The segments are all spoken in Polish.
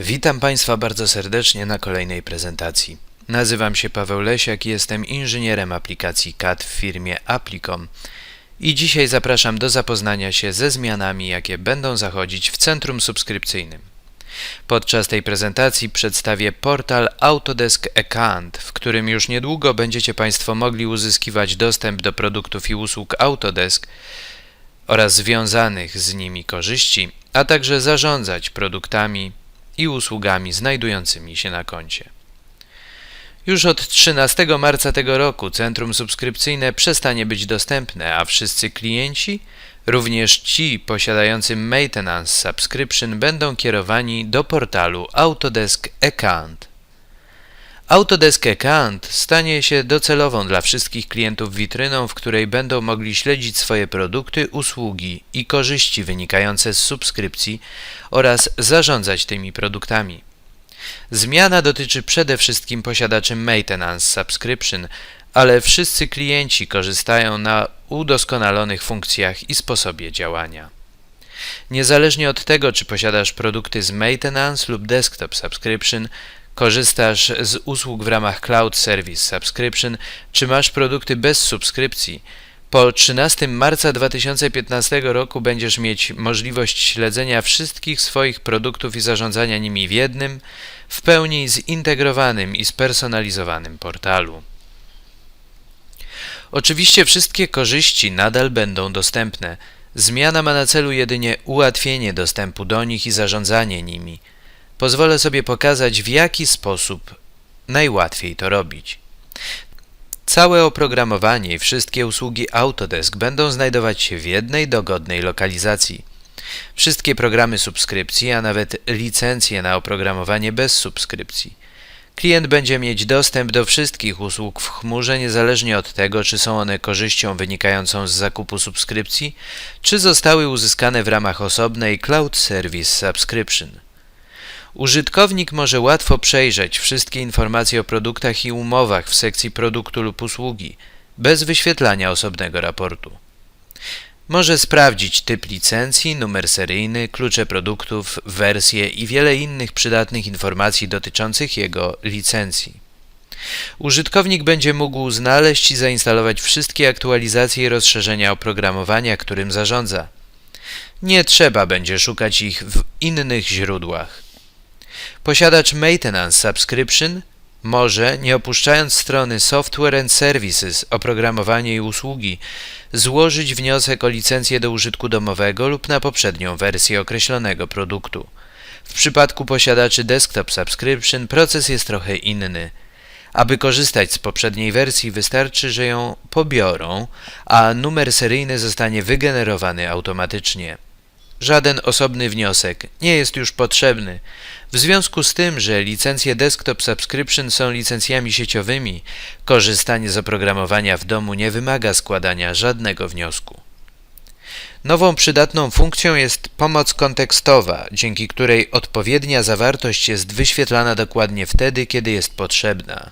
Witam Państwa bardzo serdecznie na kolejnej prezentacji. Nazywam się Paweł Lesiak i jestem inżynierem aplikacji CAD w firmie Applicom i dzisiaj zapraszam do zapoznania się ze zmianami, jakie będą zachodzić w centrum subskrypcyjnym. Podczas tej prezentacji przedstawię portal Autodesk Account, w którym już niedługo będziecie Państwo mogli uzyskiwać dostęp do produktów i usług Autodesk oraz związanych z nimi korzyści, a także zarządzać produktami i usługami znajdującymi się na koncie. Już od 13 marca tego roku centrum subskrypcyjne przestanie być dostępne, a wszyscy klienci, również ci posiadający Maintenance Subscription, będą kierowani do portalu Autodesk Account. Autodesk Account stanie się docelową dla wszystkich klientów witryną, w której będą mogli śledzić swoje produkty, usługi i korzyści wynikające z subskrypcji oraz zarządzać tymi produktami. Zmiana dotyczy przede wszystkim posiadaczy Maintenance Subscription, ale wszyscy klienci korzystają na udoskonalonych funkcjach i sposobie działania. Niezależnie od tego, czy posiadasz produkty z Maintenance lub Desktop Subscription, korzystasz z usług w ramach Cloud Service Subscription, czy masz produkty bez subskrypcji, po 13 marca 2015 roku będziesz mieć możliwość śledzenia wszystkich swoich produktów i zarządzania nimi w jednym, w pełni zintegrowanym i spersonalizowanym portalu. Oczywiście wszystkie korzyści nadal będą dostępne. Zmiana ma na celu jedynie ułatwienie dostępu do nich i zarządzanie nimi. Pozwolę sobie pokazać, w jaki sposób najłatwiej to robić. Całe oprogramowanie i wszystkie usługi Autodesk będą znajdować się w jednej dogodnej lokalizacji. Wszystkie programy subskrypcji, a nawet licencje na oprogramowanie bez subskrypcji. Klient będzie mieć dostęp do wszystkich usług w chmurze, niezależnie od tego, czy są one korzyścią wynikającą z zakupu subskrypcji, czy zostały uzyskane w ramach osobnej Cloud Service Subscription. Użytkownik może łatwo przejrzeć wszystkie informacje o produktach i umowach w sekcji produktu lub usługi, bez wyświetlania osobnego raportu. Może sprawdzić typ licencji, numer seryjny, klucze produktów, wersje i wiele innych przydatnych informacji dotyczących jego licencji. Użytkownik będzie mógł znaleźć i zainstalować wszystkie aktualizacje i rozszerzenia oprogramowania, którym zarządza. Nie trzeba będzie szukać ich w innych źródłach. Posiadacz Maintenance Subscription może, nie opuszczając strony Software and Services, oprogramowanie i usługi, złożyć wniosek o licencję do użytku domowego lub na poprzednią wersję określonego produktu. W przypadku posiadaczy Desktop Subscription proces jest trochę inny. Aby korzystać z poprzedniej wersji wystarczy, że ją pobiorą, a numer seryjny zostanie wygenerowany automatycznie. Żaden osobny wniosek nie jest już potrzebny. W związku z tym, że licencje Desktop Subscription są licencjami sieciowymi, korzystanie z oprogramowania w domu nie wymaga składania żadnego wniosku. Nową przydatną funkcją jest pomoc kontekstowa, dzięki której odpowiednia zawartość jest wyświetlana dokładnie wtedy, kiedy jest potrzebna.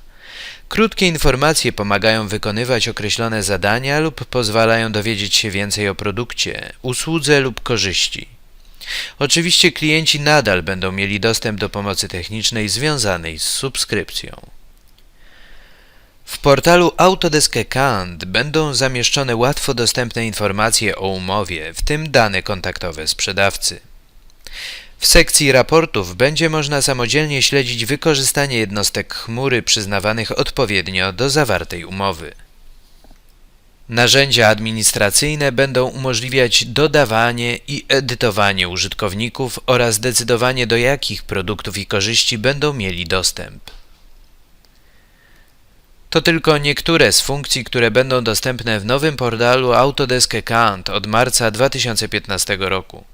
Krótkie informacje pomagają wykonywać określone zadania lub pozwalają dowiedzieć się więcej o produkcie, usłudze lub korzyści. Oczywiście klienci nadal będą mieli dostęp do pomocy technicznej związanej z subskrypcją. W portalu Autodesk Account będą zamieszczone łatwo dostępne informacje o umowie, w tym dane kontaktowe sprzedawcy. W sekcji raportów będzie można samodzielnie śledzić wykorzystanie jednostek chmury przyznawanych odpowiednio do zawartej umowy. Narzędzia administracyjne będą umożliwiać dodawanie i edytowanie użytkowników oraz decydowanie do jakich produktów i korzyści będą mieli dostęp. To tylko niektóre z funkcji, które będą dostępne w nowym portalu Autodesk Account od marca 2015 roku.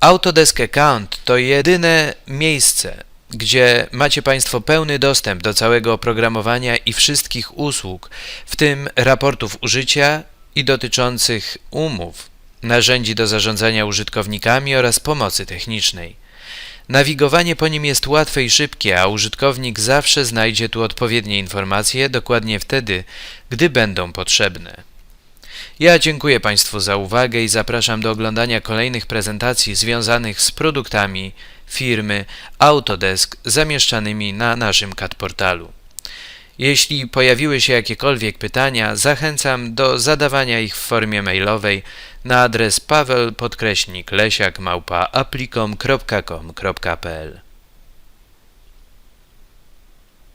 Autodesk Account to jedyne miejsce, gdzie macie Państwo pełny dostęp do całego oprogramowania i wszystkich usług, w tym raportów użycia i dotyczących umów, narzędzi do zarządzania użytkownikami oraz pomocy technicznej. Nawigowanie po nim jest łatwe i szybkie, a użytkownik zawsze znajdzie tu odpowiednie informacje dokładnie wtedy, gdy będą potrzebne. Ja dziękuję Państwu za uwagę i zapraszam do oglądania kolejnych prezentacji związanych z produktami firmy Autodesk zamieszczanymi na naszym CAD portalu. Jeśli pojawiły się jakiekolwiek pytania, zachęcam do zadawania ich w formie mailowej na adres paweł-lesiak małpa aplicom.com.pl